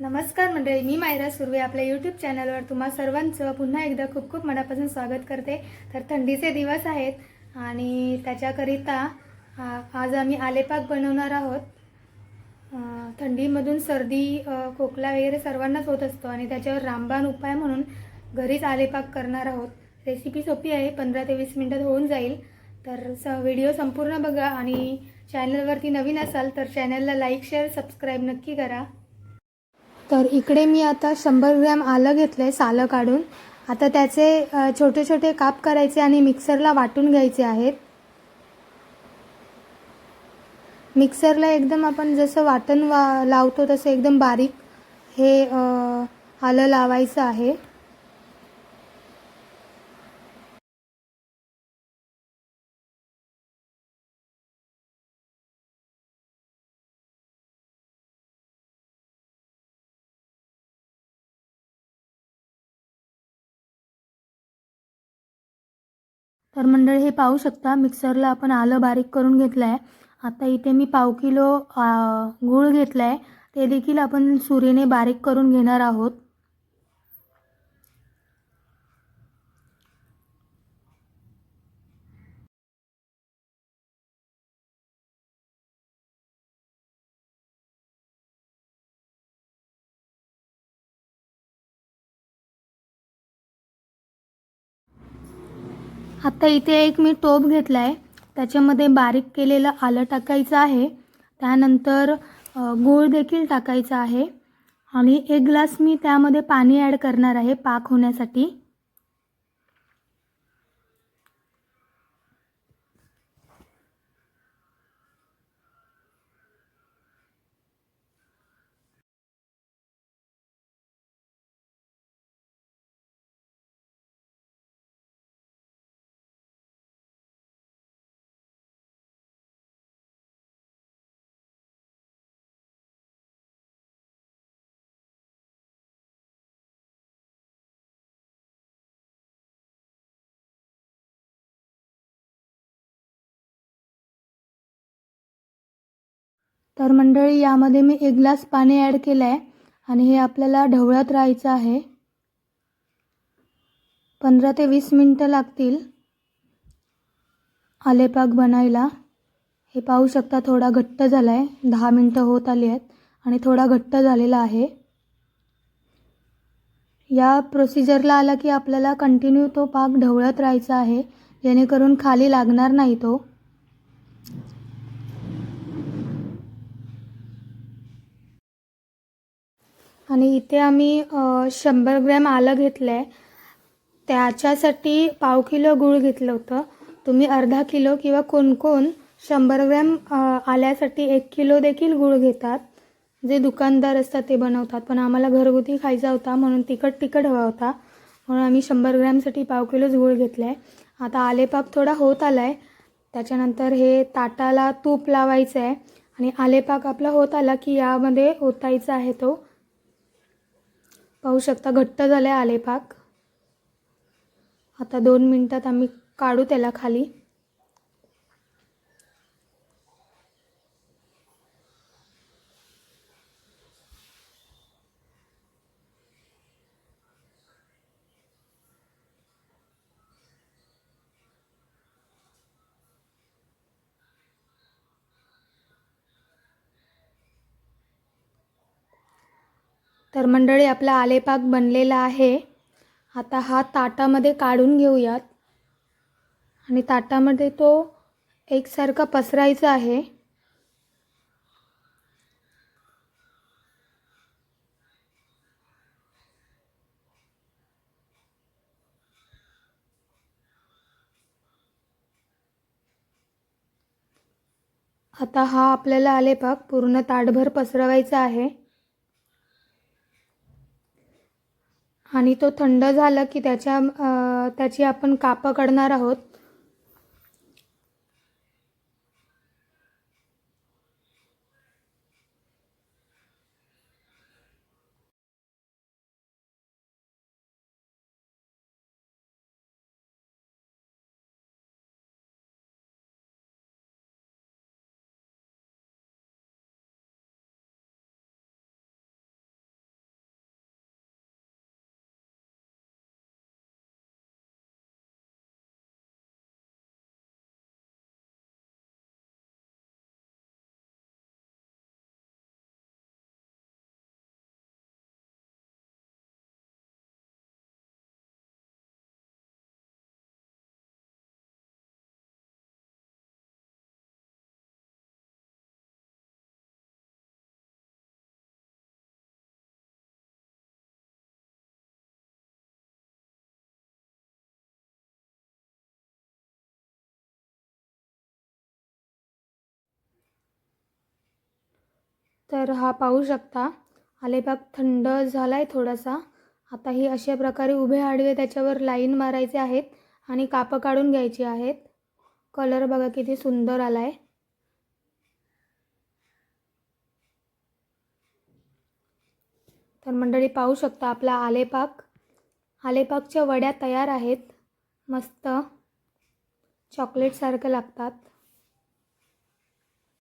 नमस्कार मंडळी मी मायरा सुर्वे आपल्या यूट्यूब चॅनलवर तुम्हा सर्वांचं पुन्हा एकदा खूप खूप मनापासून स्वागत करते. तर थंडीचे दिवस आहेत आणि त्याच्याकरिता आज आम्ही आलेपाक बनवणार आहोत. थंडीमधून सर्दी खोकला वगैरे सर्वांनाच होत असतो आणि त्याच्यावर रामबाण उपाय म्हणून घरीच आलेपाक करणार आहोत. रेसिपी सोपी आहे पंधरा ते वीस मिनटात होऊन जाईल. तर स व्हिडिओ संपूर्ण बघा आणि चॅनलवरती नवीन असाल तर चॅनलला लाईक शेअर सबस्क्राईब नक्की करा. तर इकडे मी आता शंभर ग्रॅम आलं घेतलं आहे सालं काढून. आता त्याचे छोटे छोटे काप करायचे आणि मिक्सरला वाटून घ्यायचे आहेत. मिक्सरला एकदम आपण जसं वाटण वा लावतो तसं एकदम बारीक हे आलं लावायचं आहे. तर मंडळी हे पाहू शकता मिक्सरला आपण आलं बारीक करून घेतलं आहे आता इथे मी पाव किलो गूळ घेतला आहे ते देखील आपण सुरीने बारीक करून घेणार आहोत. आता इथे एक मी टोप घेतला आहे त्याच्यामध्ये बारीक केलेलं आलं टाकायचं आहे. त्यानंतर गूळ देखील टाकायचा आहे. आणि एक ग्लास मी त्यामध्ये पाणी ॲड करणार आहे पाक होण्यासाठी. तर मंडळी यामध्ये मी एक ग्लास पाणी ॲड केलं आहे आणि हे आपल्याला ढवळत राहायचं आहे. पंधरा ते वीस मिनटं लागतील आलेपाक बनायला. हे पाहू शकता थोडा घट्ट झाला आहे दहा मिनटं होत आली आहेत आणि थोडा घट्ट झालेला आहे. या प्रोसिजरला आला की आपल्याला कंटिन्यू तो पाक ढवळत राहायचा आहे. जेणेकरून खाली लागणार नाही तो. आणि इथे आम्ही शंभर ग्रॅम आलं घेतलं आहे त्याच्यासाठी पाव किलो गूळ घेतलं होतं. तुम्ही अर्धा किलो किंवा कोण कोण शंभर ग्रॅम आल्यासाठी एक किलो देखील गूळ घेतात. जे दुकानदार असतात ते बनवतात. पण आम्हाला घरगुती खायचा होता म्हणून तिखट तिखट हवा होता. म्हणून आम्ही शंभर ग्रॅमसाठी पाव किलोच गूळ घेतला आहे आता आलेपाक थोडा होत आला आहे त्याच्यानंतर हे ताटाला तूप लावायचं आहे आणि आलेपाक आपला होत आला की यामध्ये ओतायचा आहे तो. पाहू शकता घट्ट झाले आले पाक आता दोन मिनटात आम्ही काढू त्याला खाली. तर मंडळी आपला आलेपाक बनलेला आहे. आता हा ताटामध्ये काढून घेऊयात. आणि ताटामध्ये तो एकसारखा पसरायचा आहे. आता हा आपल्याला आलेपाक पूर्ण ताटभर पसरवायचा आहे. आणि तो थंड झाला की त्याच्या त्याची आपण कापं काढणार आहोत. तर हा पाहू शकता. आलेपाक थंड झाला आहे थोडासा. आता ही अशा प्रकारे उभे आडवे त्याच्यावर लाईन मारायचे आहेत आणि कापं काढून घ्यायची आहेत. कलर बघा किती सुंदर आला आहे तर मंडळी पाहू शकता आपला आलेपाक आलेपाकच्या वड्या तयार आहेत. मस्त. चॉकलेटसारखं लागतात.